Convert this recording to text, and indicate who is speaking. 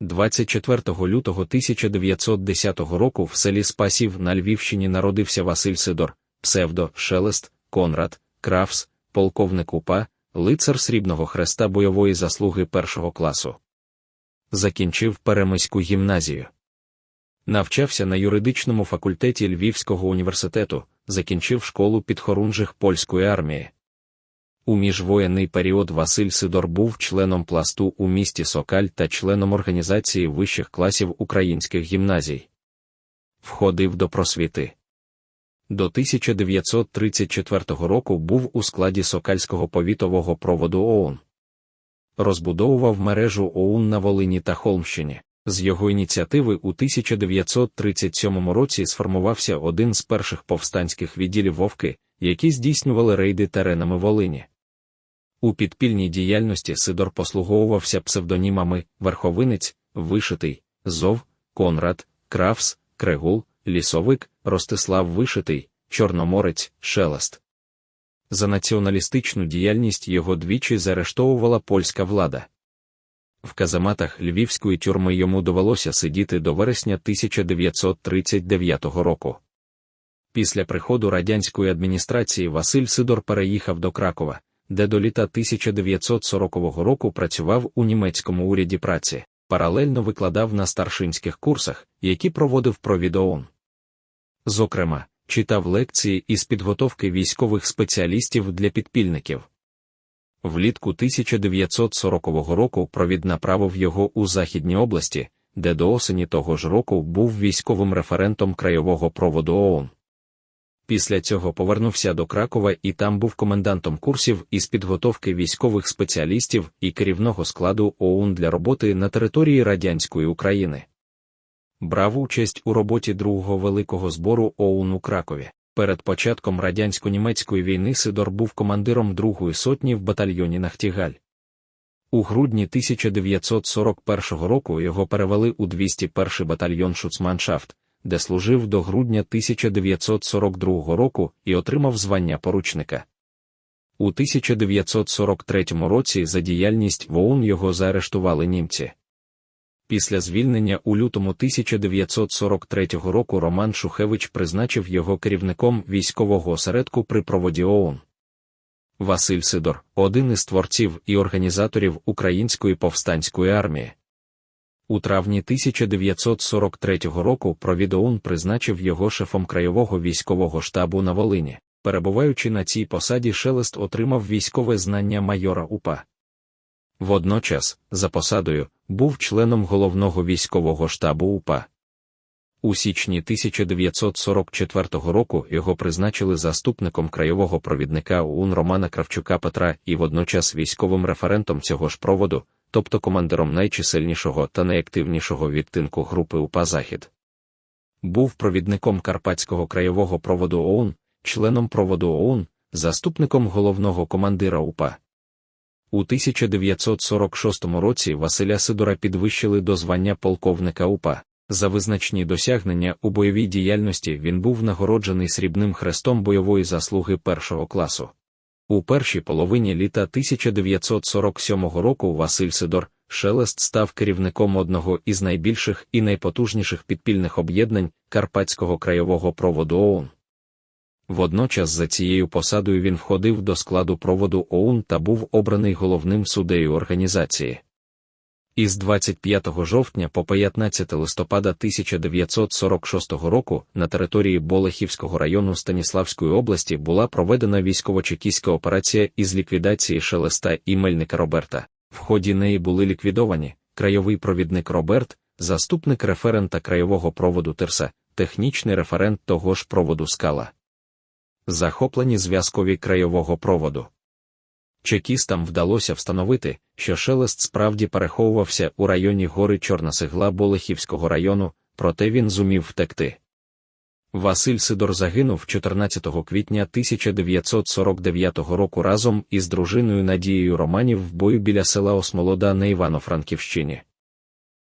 Speaker 1: 24 лютого 1910 року в селі Спасів на Львівщині народився Василь Сидор, псевдо Шелест, Конрад, Крафс, полковник УПА, лицар Срібного Хреста бойової заслуги першого класу. Закінчив Перемиську гімназію. Навчався на юридичному факультеті Львівського університету, закінчив школу підхорунжих польської армії. У міжвоєнний період Василь Сидор був членом пласту у місті Сокаль та членом організації вищих класів українських гімназій. Входив до просвіти. До 1934 року був у складі Сокальського повітового проводу ОУН. Розбудовував мережу ОУН на Волині та Холмщині. З його ініціативи у 1937 році сформувався один з перших повстанських відділів Вовки, які здійснювали рейди теренами Волині. У підпільній діяльності Сидор послуговувався псевдонімами Верховинець, Вишитий, Зов, Конрад, Крафс, Крегул, Лісовик, Ростислав Вишитий, Чорноморець, Шелест. За націоналістичну діяльність його двічі заарештовувала польська влада. В казаматах львівської тюрми йому довелося сидіти до вересня 1939 року. Після приходу радянської адміністрації Василь Сидор переїхав до Кракова, де до літа 1940 року працював у німецькому уряді праці, паралельно викладав на старшинських курсах, які проводив провідоон. Зокрема, читав лекції із підготовки військових спеціалістів для підпільників. Влітку 1940 року провід направив його у Західній області, де до осені того ж року був військовим референтом краєвого проводу ООН. Після цього повернувся до Кракова і там був комендантом курсів із підготовки військових спеціалістів і керівного складу ОУН для роботи на території радянської України. Брав участь у роботі другого великого збору ОУН у Кракові. Перед початком радянсько-німецької війни Сидор був командиром другої сотні в батальйоні Нахтігаль. У грудні 1941 року його перевели у 201 батальйон Шуцманшафт, де служив до грудня 1942 року і отримав звання поручника. У 1943 році за діяльність в ОУН його заарештували німці. Після звільнення у лютому 1943 року Роман Шухевич призначив його керівником військового осередку при проводі ООН. Василь Сидор один із творців і організаторів Української повстанської армії. У травні 1943 року провід ОУН призначив його шефом краєвого військового штабу на Волині. Перебуваючи на цій посаді, Шелест отримав військове знання майора УПА. Водночас, за посадою, був членом головного військового штабу УПА. У січні 1944 року його призначили заступником краєвого провідника ОУН Романа Кравчука Петра і водночас військовим референтом цього ж проводу, тобто командиром найчисельнішого та найактивнішого відтинку групи УПА Захід. Був провідником Карпатського краєвого проводу ОУН, членом проводу ОУН, заступником головного командира УПА. У 1946 році Василя Сидора підвищили до звання полковника УПА. За визначні досягнення у бойовій діяльності він був нагороджений срібним хрестом бойової заслуги першого класу. У першій половині літа 1947 року Василь Сидор Шелест став керівником одного із найбільших і найпотужніших підпільних об'єднань Карпатського краєвого проводу ОУН. Водночас за цією посадою він входив до складу проводу ОУН та був обраний головним суддею організації. Із 25 жовтня по 15 листопада 1946 року на території Болехівського району Станіславської області була проведена військово-чекійська операція із ліквідації Шелеста і Мельника Роберта. В ході неї були ліквідовані крайовий провідник Роберт, заступник референта краєвого проводу Терса, технічний референт того ж проводу Скала. Захоплені зв'язкові краєвого проводу. Чекістам вдалося встановити, що шелест справді переховувався у районі гори Чорна Сигла Болехівського району, проте він зумів втекти. Василь Сидор загинув 14 квітня 1949 року разом із дружиною Надією Романів в бою біля села Осмолода на Івано-Франківщині.